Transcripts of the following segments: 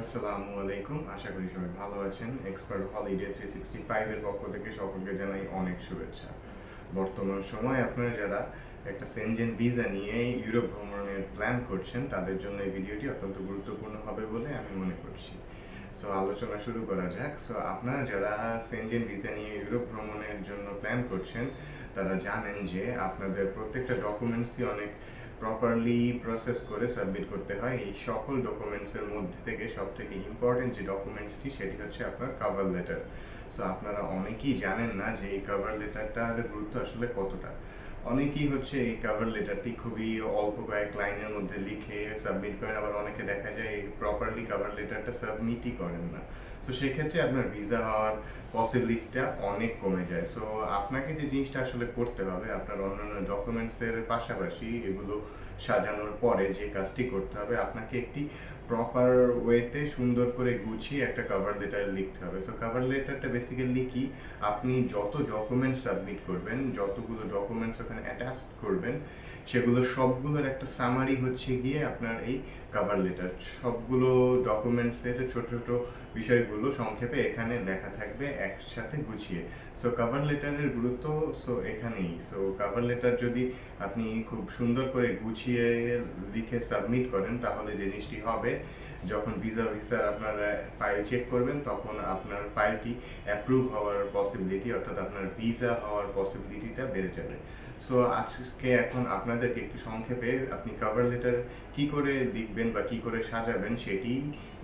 আসসালামু আলাইকুম। আশা করি সবাই ভালো আছেন। এক্সপার্ট হলিডে থ্রি সিক্সটি ফাইভের পক্ষ থেকে সকলকে জানাই অনেক শুভেচ্ছা। বর্তমান সময় আপনারা যারা একটা সেনজেন ভিসা নিয়ে ইউরোপ ভ্রমণের প্ল্যান করছেন, তাদের জন্য এই ভিডিওটি অত্যন্ত গুরুত্বপূর্ণ হবে বলে আমি মনে করছি। সো আলোচনা শুরু করা যাক। সো আপনারা যারা সেনজেন ভিসা নিয়ে ইউরোপ ভ্রমণের জন্য প্ল্যান করছেন, তারা জানেন যে আপনাদের প্রত্যেকটা ডকুমেন্টসই অনেক প্রপারলি প্রসেস করে সাবমিট করতে হয় এই সকল ডকুমেন্টসের মধ্যে থেকে সব থেকে ইম্পর্টেন্ট যে ডকুমেন্টসটি সেটি হচ্ছে আপনার কাভার লেটার সো আপনারা অনেকেই জানেন না যে এই কাভার লেটারটার গুরুত্ব আসলে কতটা। অনেকেই হচ্ছে এই কাভার লেটারটি খুবই অল্প কয়েক লাইনের মধ্যে লিখে সাবমিট করেন, আবার অনেকে দেখা যায় প্রপারলি কাভার লেটারটা সাবমিটই করেন না। সো সেক্ষেত্রে আপনার ভিসা হওয়ার পসিবিলিটিটা অনেক কমে যায়। সো আপনাকে যে জিনিসটা আসলে করতে হবে, আপনার অন্যান্য ডকুমেন্টসের পাশাপাশি এগুলো সাজানোর পরে যে কাজটি করতে হবে, আপনাকে একটি প্রপার ওয়েতে সুন্দর করে গুছিয়ে একটা কভার লেটার লিখতে হবে। সো কভার লেটারটা বেসিক্যালি কি? আপনি যত ডকুমেন্টস সাবমিট করবেন, যতগুলো ডকুমেন্টস ওখানে অ্যাটাচ করবেন, সেগুলো সবগুলোর একটা সামারি হচ্ছে গিয়ে আপনার এই কভার লেটার সবগুলো ডকুমেন্টসের ছোট ছোট বিষয়গুলো সংক্ষেপে এখানে লেখা থাকবে। একসাথে গুছিয়ে। সো কভার লেটারের গুরুত্ব সো এখানেই। সো কভার লেটার যদি আপনি খুব সুন্দর করে গুছিয়ে লিখে সাবমিট করেন, তাহলে জিনিসটি হবে, যখন ভিসা ভিসার আপনার ফাইল চেক করবেন, তখন আপনার ফাইলটি অ্যাপ্রুভ হওয়ার পসিবিলিটি অর্থাৎ আপনার ভিসা হওয়ার পসিবিলিটিটা বেড়ে যাবে। সো আজকে এখন আপনাদেরকে একটু সংক্ষেপে আপনি কভার লেটার কি করে লিখবেন বা কি করে সাজাবেন সেটি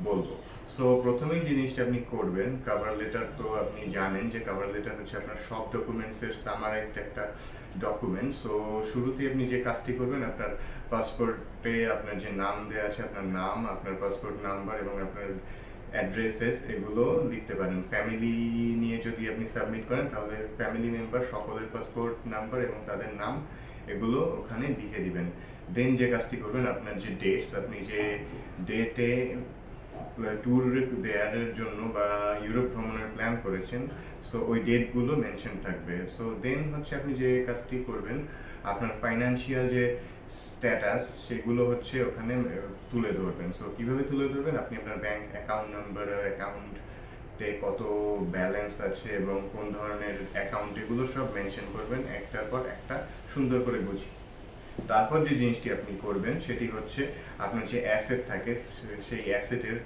বলব। সো প্রথমেই জিনিসটা আপনি করবেন কভার লেটার তো আপনি জানেন যে কভার লেটার হচ্ছে আপনার সব ডকুমেন্টসের সামারাইজড একটা ডকুমেন্ট সো শুরুতে আপনি যে কাজটি করবেন, আপনার পাসপোর্টে আপনার যে নাম দেওয়া আছে, আপনার নাম, আপনার পাসপোর্ট নাম্বার এবং আপনার অ্যাড্রেসেস এগুলো লিখতে পারেন। ফ্যামিলি নিয়ে যদি আপনি সাবমিট করেন, তাহলে ফ্যামিলি মেম্বার সকলের পাসপোর্ট নাম্বার এবং তাদের নাম এগুলো ওখানে লিখে দিবেন। দেন যে কাজটি করবেন, আপনার যে ডেটস আপনি যে ডেটে ট্যুর দেওয়ার জন্য বা ইউরোপ ভ্রমণের প্ল্যান করেছেন সো ওই ডেটগুলো মেনশন থাকবে। সো দেন হচ্ছে আপনি যে কাজটি করবেন, আপনার ফাইন্যান্সিয়াল যে স্ট্যাটাস সেগুলো হচ্ছে ওখানে তুলে ধরবেন। সো কীভাবে তুলে ধরবেন? আপনি আপনার ব্যাংক অ্যাকাউন্ট নাম্বার অ্যাকাউন্টে কত ব্যালেন্স আছে এবং কোন ধরনের অ্যাকাউন্ট এগুলো সব মেনশন করবেন, একটার পর একটা সুন্দর করে বুঝি তারপর যে জিনিসটি আপনি করবেন, সেটি হচ্ছে আপনার যে অ্যাসেট থাকে সেই অ্যাসেটের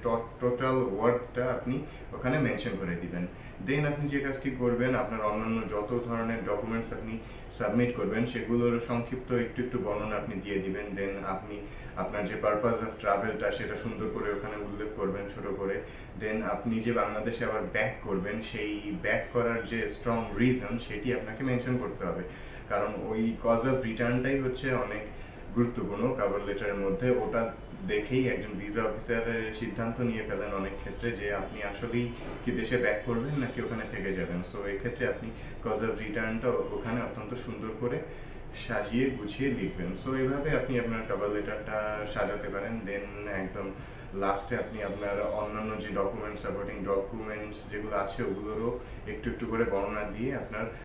টোটাল ওয়ার্ডটা আপনি ওখানে মেনশন করে দিবেন। দেন আপনি যে কাজটি করবেন, আপনার অন্যান্য যত ধরনের ডকুমেন্টস আপনি সাবমিট করবেন, সেগুলোর সংক্ষিপ্ত একটু একটু বর্ণনা আপনি দিয়ে দিবেন। দেন আপনি আপনার যে পারপাস অফ ট্রাভেলটা সেটা সুন্দর করে ওখানে উল্লেখ করবেন ছোট করে। দেন আপনি যে বাংলাদেশে আবার ব্যাক করবেন, সেই ব্যাক করার যে স্ট্রং রিজন সেটি আপনাকে মেনশন করতে হবে। কারণ ওই কজ অফ রিটার্নটাই হচ্ছে অনেক গুরুত্বপূর্ণ। কাভার লেটারের মধ্যে ওটা দেখেই একজন ভিসা অফিসার সিদ্ধান্ত নিয়ে ফেলেন অনেক ক্ষেত্রে যে আপনি আসলেই কি দেশে ব্যাক করবেন নাকি ওখানে থেকে যাবেন। সো এক্ষেত্রে আপনি কজ অফ রিটার্নটা ওখানে অত্যন্ত সুন্দর করে সাজিয়ে গুছিয়ে লিখবেন। সো এইভাবে আপনি আপনার কাভার লেটারটা সাজাতে পারেন। দেন একদম লাস্টে আপনি আপনার অন্যান্য যে ডকুমেন্টস সাপোর্টিং ডকুমেন্টস যেগুলো আছে, ওগুলোরও একটু একটু করে বর্ণনা দিয়ে আপনার